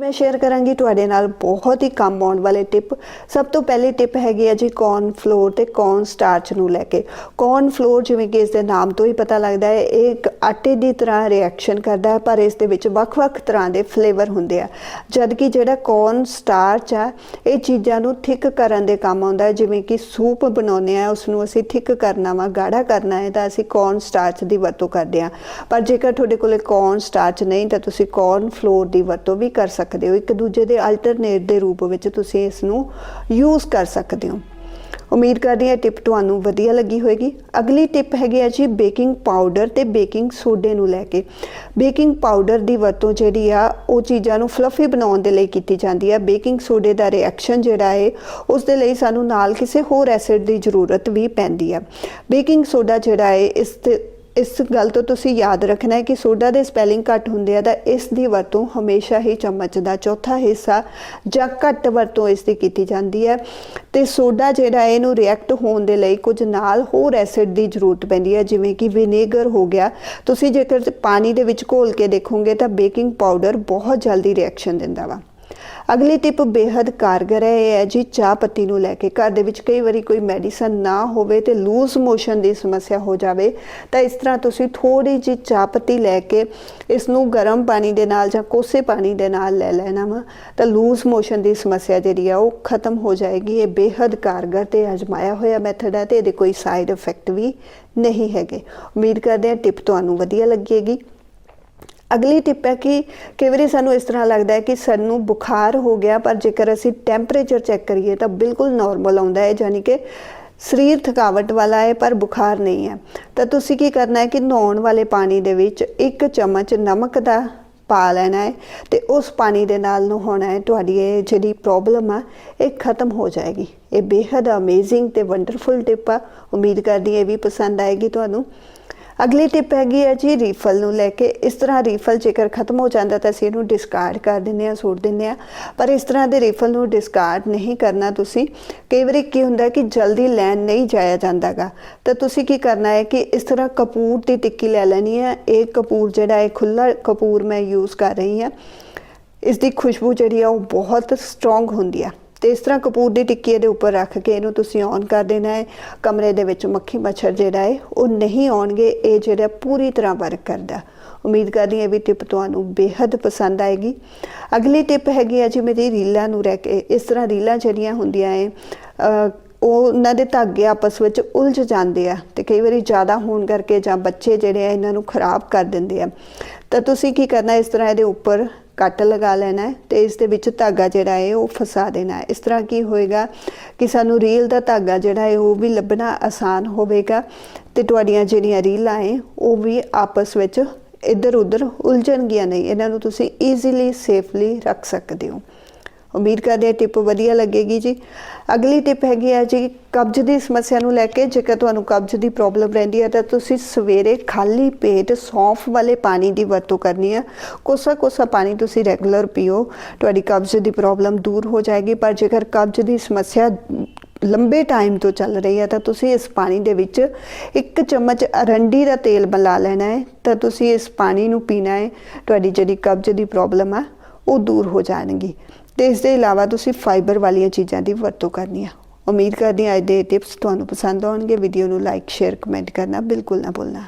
ਮੈਂ ਸ਼ੇਅਰ ਕਰਾਂਗੀ ਤੁਹਾਡੇ ਨਾਲ ਬਹੁਤ ਹੀ ਕੰਮ ਆਉਣ ਵਾਲੇ ਟਿਪ ਸਭ ਤੋਂ ਪਹਿਲੀ ਟਿਪ ਹੈਗੀ ਹੈ ਜੀ ਕੌਰਨ ਫਲੋਰ ਤੇ ਕੌਰਨ ਸਟਾਰਚ ਨੂੰ ਲੈ ਕੇ। ਕੌਰਨ ਫਲੋਰ ਜਿਵੇਂ ਕਿ ਇਸ ਦੇ ਨਾਮ ਤੋਂ ਹੀ ਪਤਾ ਲੱਗਦਾ ਹੈ, ਇਹ ਇੱਕ ਆਟੇ ਦੀ ਤਰ੍ਹਾਂ ਰਿਐਕਸ਼ਨ ਕਰਦਾ ਹੈ, ਪਰ ਇਸ ਦੇ ਵਿੱਚ ਵੱਖ-ਵੱਖ ਤਰ੍ਹਾਂ ਦੇ ਫਲੇਵਰ ਹੁੰਦੇ ਆ। ਜਦ ਕਿ ਜਿਹੜਾ ਕੌਰਨ ਸਟਾਰਚ ਆ, ਇਹ ਚੀਜ਼ਾਂ ਨੂੰ ਥਿਕ ਕਰਨ ਦੇ ਕੰਮ ਆਉਂਦਾ ਹੈ, ਜਿਵੇਂ ਕਿ ਸੂਪ ਬਣਾਉਂਦੇ ਆ ਉਸ ਨੂੰ ਅਸੀਂ ਥਿਕ ਕਰਨਾ ਵਾ, ਗਾੜਾ ਕਰਨਾ ਹੈ, ਤਾਂ ਅਸੀਂ ਕੌਰਨ ਸਟਾਰਚ ਦੀ ਵਰਤੋਂ ਕਰਦੇ ਆ। ਪਰ ਜੇਕਰ ਤੁਹਾਡੇ ਕੋਲੇ ਕੌਰਨ ਸਟਾਰਚ ਨਹੀਂ, ਤਾਂ ਤੁਸੀਂ ਕੌਰਨ ਫਲੋਰ ਦੀ ਵਰਤੋਂ ਵੀ ਕਰ ਸਕਦੇ ਸਕਦੇ ਹੋ, ਇੱਕ ਦੂਜੇ ਦੇ ਅਲਟਰਨੇਟ ਦੇ ਰੂਪ ਵਿੱਚ ਤੁਸੀਂ ਇਸ ਨੂੰ ਯੂਜ਼ ਕਰ ਸਕਦੇ ਹੋ। ਉਮੀਦ ਕਰਦੀ ਹਾਂ ਟਿਪ ਤੁਹਾਨੂੰ ਵਧੀਆ ਲੱਗੀ ਹੋਵੇਗੀ ਅਗਲੀ ਟਿਪ ਹੈਗੀ ਹੈ ਜੀ ਬੇਕਿੰਗ ਪਾਊਡਰ ਤੇ ਬੇਕਿੰਗ ਸੋਡੇ ਨੂੰ ਲੈ ਕੇ। ਬੇਕਿੰਗ ਪਾਊਡਰ ਦੀ ਵਰਤੋਂ ਜਿਹੜੀ ਆ, ਉਹ ਚੀਜ਼ਾਂ ਨੂੰ ਫਲਫੀ ਬਣਾਉਣ ਦੇ ਲਈ ਕੀਤੀ ਜਾਂਦੀ ਹੈ। ਬੇਕਿੰਗ ਸੋਡੇ ਦਾ ਰਿਐਕਸ਼ਨ ਜਿਹੜਾ ਹੈ, ਉਸ ਦੇ ਲਈ ਸਾਨੂੰ ਨਾਲ ਕਿਸੇ ਹੋਰ ਐਸਿਡ ਦੀ ਜ਼ਰੂਰਤ ਵੀ ਪੈਂਦੀ ਹੈ। ਬੇਕਿੰਗ ਸੋਡਾ ਜਿਹੜਾ ਹੈ, ਇਸ ਤੇ ਇਸ ਗੱਲ ਤੋਂ ਤੁਸੀਂ ਯਾਦ ਰੱਖਣਾ ਹੈ ਕਿ ਸੋਡਾ ਦੇ ਸਪੈਲਿੰਗ ਘੱਟ ਹੁੰਦੇ ਆ ਤਾਂ ਇਸ ਦੀ ਵਰਤੋਂ ਹਮੇਸ਼ਾ ਹੀ ਚਮਚ ਦਾ ਚੌਥਾ ਹਿੱਸਾ ਜਾਂ ਘੱਟ ਵਰਤੋਂ ਇਸ ਦੀ ਕੀਤੀ ਜਾਂਦੀ ਹੈ। ਤੇ ਸੋਡਾ ਜਿਹੜਾ ਇਹਨੂੰ ਰਿਐਕਟ ਹੋਣ ਦੇ ਲਈ ਕੁਝ ਨਾਲ ਹੋਰ ਐਸਿਡ ਦੀ ਜ਼ਰੂਰਤ ਪੈਂਦੀ ਹੈ, ਜਿਵੇਂ ਕਿ ਵਿਨੇਗਰ ਹੋ ਗਿਆ। ਤੁਸੀਂ ਜੇਕਰ ਪਾਣੀ ਦੇ ਵਿੱਚ ਘੋਲ ਕੇ ਦੇਖੋਗੇ ਤਾਂ ਬੇਕਿੰਗ ਪਾਊਡਰ ਬਹੁਤ ਜਲਦੀ ਰਿਐਕਸ਼ਨ ਦਿੰਦਾ ਵਾ। ਅਗਲੀ ਟਿਪ ਬੇहद ਕਾਰਗਰ ਹੈ, ਇਹ ਹੈ ਜੀ ਚਾਹ ਪੱਤੀ ਨੂੰ ਲੈ ਕੇ। ਘਰ ਦੇ ਵਿੱਚ ਕਈ ਵਾਰੀ ਕੋਈ ਮੈਡੀਸਨ ਨਾ ਹੋਵੇ ਤੇ ਲੂਜ਼ ਮੋਸ਼ਨ ਦੀ ਸਮੱਸਿਆ ਹੋ ਜਾਵੇ, ਤਾਂ ਇਸ ਤਰ੍ਹਾਂ ਤੁਸੀਂ ਥੋੜੀ ਜੀ ਚਾਹ ਪੱਤੀ ਲੈ ਕੇ ਇਸ ਨੂੰ ਗਰਮ ਪਾਣੀ ਦੇ ਨਾਲ ਜਾਂ ਕੋਸੇ ਪਾਣੀ ਦੇ ਨਾਲ ਲੈ ਲੈਣਾ ਵਾ, ਤਾਂ ਲੂਜ਼ ਮੋਸ਼ਨ ਦੀ ਸਮੱਸਿਆ ਜਿਹੜੀ ਆ ਉਹ ਖਤਮ ਹੋ ਜਾਏਗੀ। ਇਹ ਬੇहद ਕਾਰਗਰ ਤੇ ਅਜਮਾਇਆ ਹੋਇਆ ਮੈਥਡ ਹੈ ਤੇ ਇਹਦੇ ਕੋਈ ਸਾਈਡ ਇਫੈਕਟ ਵੀ ਨਹੀਂ ਹੈਗੇ। ਉਮੀਦ ਕਰਦੇ ਹਾਂ ਟਿਪ ਤੁਹਾਨੂੰ ਵਧੀਆ ਲੱਗੇਗੀ। ਅਗਲੀ ਟਿਪ ਹੈ ਕਿ ਕਈ ਵਾਰੀ ਸਾਨੂੰ ਇਸ ਤਰ੍ਹਾਂ ਲੱਗਦਾ ਹੈ ਕਿ ਸਾਨੂੰ ਬੁਖਾਰ ਹੋ ਗਿਆ, ਪਰ ਜੇਕਰ ਅਸੀਂ ਟੈਂਪਰੇਚਰ ਚੈੱਕ ਕਰੀਏ ਤਾਂ ਬਿਲਕੁਲ ਨਾਰਮਲ ਆਉਂਦਾ ਹੈ ਯਾਨੀ ਕਿ ਸਰੀਰ ਥਕਾਵਟ ਵਾਲਾ ਹੈ, ਪਰ ਬੁਖਾਰ ਨਹੀਂ ਹੈ। ਤਾਂ ਤੁਸੀਂ ਕੀ ਕਰਨਾ ਹੈ ਕਿ ਨਹਾਉਣ ਵਾਲੇ ਪਾਣੀ ਦੇ ਵਿੱਚ ਇੱਕ ਚਮਚ ਨਮਕ ਦਾ ਪਾ ਲੈਣਾ ਹੈ ਤੇ ਉਸ ਪਾਣੀ ਦੇ ਨਾਲ ਨਹਾਉਣਾ ਹੈ। ਤੁਹਾਡੀ ਇਹ ਜਿਹੜੀ ਪ੍ਰੋਬਲਮ ਆ, ਇਹ ਖਤਮ ਹੋ ਜਾਏਗੀ। ਇਹ ਬੇहद ਅਮੇਜ਼ਿੰਗ ਤੇ ਵੰਡਰਫੁਲ ਟਿਪ ਆ। ਉਮੀਦ ਕਰਦੀ ਹਾਂ ਇਹ ਵੀ ਪਸੰਦ ਆਏਗੀ ਤੁਹਾਨੂੰ। ਅਗਲੀ ਟਿਪ ਹੈਗੀ ਹੈ ਜੀ ਰੀਫਲ ਨੂੰ ਲੈ ਕੇ। ਇਸ ਤਰ੍ਹਾਂ ਰੀਫਲ ਜੇਕਰ ਖਤਮ ਹੋ ਜਾਂਦਾ ਤਾਂ ਅਸੀਂ ਇਹਨੂੰ ਡਿਸਕਾਰਡ ਕਰ ਦਿੰਦੇ ਆ ਸੁੱਟ ਦਿੰਦੇ ਆ ਪਰ ਇਸ ਤਰ੍ਹਾਂ ਦੇ ਰੀਫਲ ਨੂੰ ਡਿਸਕਾਰਡ ਨਹੀਂ ਕਰਨਾ ਤੁਸੀਂ। ਕਈ ਵਾਰੀ ਕੀ ਹੁੰਦਾ ਕਿ ਜਲਦੀ ਲੈਣ ਨਹੀਂ ਜਾਇਆ ਜਾਂਦਾਗਾ। ਤਾਂ ਤੁਸੀਂ ਕੀ ਕਰਨਾ ਹੈ ਕਿ ਇਸ ਤਰ੍ਹਾਂ ਕਪੂਰ ਦੀ ਟਿੱਕੀ ਲੈ ਲੈਣੀ ਹੈ। ਇਹ ਕਪੂਰ ਜਿਹੜਾ ਹੈ ਖੁੱਲਾ ਕਪੂਰ ਮੈਂ ਯੂਜ਼ ਕਰ ਰਹੀ ਹਾਂ। ਇਸ ਦੀ ਖੁਸ਼ਬੂ ਜਿਹੜੀ ਆ ਉਹ ਬਹੁਤ ਸਟਰੋਂਗ ਹੁੰਦੀ ਆ। ਤੇ ਇਸ ਤਰ੍ਹਾਂ ਕਪੂਰ ਦੀ ਟਿੱਕੀ ਇਹਦੇ ਉੱਪਰ ਰੱਖ ਕੇ ਇਹਨੂੰ ਤੁਸੀਂ ਔਨ ਕਰ ਦੇਣਾ ਹੈ। ਕਮਰੇ ਦੇ ਵਿੱਚ ਮੱਖੀ ਮੱਛਰ ਜਿਹੜਾ ਹੈ, ਉਹ ਨਹੀਂ ਆਉਣਗੇ, ਇਹ ਜਿਹੜਾ ਪੂਰੀ ਤਰ੍ਹਾਂ ਵਰਕ ਕਰਦਾ। ਉਮੀਦ ਕਰਦੀ ਹਾਂ ਇਹ ਵੀ ਟਿਪ ਤੁਹਾਨੂੰ ਬੇहद ਪਸੰਦ ਆਏਗੀ। ਅਗਲੀ ਟਿਪ ਹੈਗੀ ਹੈ ਜੀ ਮੇਰੀ ਰੀਲਾਂ ਨੂੰ ਰਹਿ ਕੇ, ਇਸ ਤਰ੍ਹਾਂ ਰੀਲਾਂ ਜਿਹੜੀਆਂ ਹੁੰਦੀਆਂ ਹੈ ਉਹ ਉਹਨਾਂ ਦੇ ਧਾਗੇ ਆਪਸ ਵਿੱਚ ਉਲਝ ਜਾਂਦੇ ਆ ਤੇ ਕਈ ਵਾਰੀ ਜ਼ਿਆਦਾ ਹੋਣ ਕਰਕੇ ਜਾਂ ਬੱਚੇ ਜਿਹੜੇ ਆ, ਇਹਨਾਂ ਨੂੰ ਖਰਾਬ ਕਰ ਦਿੰਦੇ ਆ। ਤਾਂ ਤੁਸੀਂ ਕੀ ਕਰਨਾ, ਇਸ ਤਰ੍ਹਾਂ ਇਹਦੇ ਉੱਪਰ ਕੱਟ ਲਗਾ ਲੈਣਾ ਹੈ ਤੇ ਇਸ ਦੇ ਵਿੱਚ ਧਾਗਾ ਜਿਹੜਾ ਹੈ ਉਹ ਫਸਾ ਦੇਣਾ ਹੈ। ਇਸ ਤਰ੍ਹਾਂ ਕੀ ਹੋਏਗਾ ਕਿ ਸਾਨੂੰ ਰੀਲ ਦਾ ਧਾਗਾ ਜਿਹੜਾ ਹੈ ਉਹ ਵੀ ਲੱਭਣਾ ਆਸਾਨ ਹੋਵੇਗਾ ਤੇ ਤੁਹਾਡੀਆਂ ਜਿਹੜੀਆਂ ਰੀਲਾਂ ਹੈ ਉਹ ਵੀ ਆਪਸ ਵਿੱਚ ਇੱਧਰ ਉੱਧਰ ਉਲਝਣਗੀਆਂ ਨਹੀਂ ਇਹਨਾਂ ਨੂੰ ਤੁਸੀਂ ਈਜ਼ੀਲੀ ਸੇਫਲੀ ਰੱਖ ਸਕਦੇ ਹੋ। ਉਮੀਦ ਕਰਦੇ ਹਾਂ ਟਿਪ ਵਧੀਆ ਲੱਗੇਗੀ ਜੀ। ਅਗਲੀ ਟਿਪ ਹੈਗੀ ਹੈ ਜੀ, ਕਬਜ਼ ਦੀ ਸਮੱਸਿਆ ਨੂੰ ਲੈ ਕੇ ਜੇਕਰ ਤੁਹਾਨੂੰ ਕਬਜ਼ ਦੀ ਪ੍ਰੋਬਲਮ ਰਹਿੰਦੀ ਹੈ ਤਾਂ ਤੁਸੀਂ ਸਵੇਰੇ ਖਾਲੀ ਪੇਟ ਸੌਂਫ ਵਾਲੇ ਪਾਣੀ ਦੀ ਵਰਤੋਂ ਕਰਨੀ ਹੈ ਕੋਸਾ ਕੋਸਾ ਪਾਣੀ ਤੁਸੀਂ ਰੈਗੂਲਰ ਪੀਓ, ਤੁਹਾਡੀ ਕਬਜ਼ ਦੀ ਪ੍ਰੋਬਲਮ ਦੂਰ ਹੋ ਜਾਏਗੀ, ਪਰ ਜੇਕਰ ਕਬਜ਼ ਦੀ ਸਮੱਸਿਆ ਲੰਬੇ ਟਾਈਮ ਤੋਂ ਚੱਲ ਰਹੀ ਹੈ ਤਾਂ ਤੁਸੀਂ ਇਸ ਪਾਣੀ ਦੇ ਵਿੱਚ ਇੱਕ ਚਮਚ ਅਰੰਡੀ ਦਾ ਤੇਲ ਮਿਲਾ ਲੈਣਾ ਹੈ। ਤਾਂ ਤੁਸੀਂ ਇਸ ਪਾਣੀ ਨੂੰ ਪੀਣਾ ਹੈ, ਤੁਹਾਡੀ ਜਿਹੜੀ ਕਬਜ਼ ਦੀ ਪ੍ਰੋਬਲਮ ਆ, ਉਹ ਦੂਰ ਹੋ ਜਾਣਗੀ। ਤੇ ਇਸ ਦੇ ਇਲਾਵਾ ਤੁਸੀਂ ਫਾਈਬਰ ਵਾਲੀਆਂ ਚੀਜ਼ਾਂ ਦੀ ਵਰਤੋਂ ਕਰਨੀ ਆ। ਉਮੀਦ ਕਰਦੀ ਹਾਂ ਅੱਜ ਦੇ ਟਿਪਸ ਤੁਹਾਨੂੰ ਪਸੰਦ ਆਉਣਗੇ। ਵੀਡੀਓ ਨੂੰ ਲਾਈਕ ਸ਼ੇਅਰ ਕਮੈਂਟ ਕਰਨਾ ਬਿਲਕੁਲ ਨਾ ਭੁੱਲਣਾ।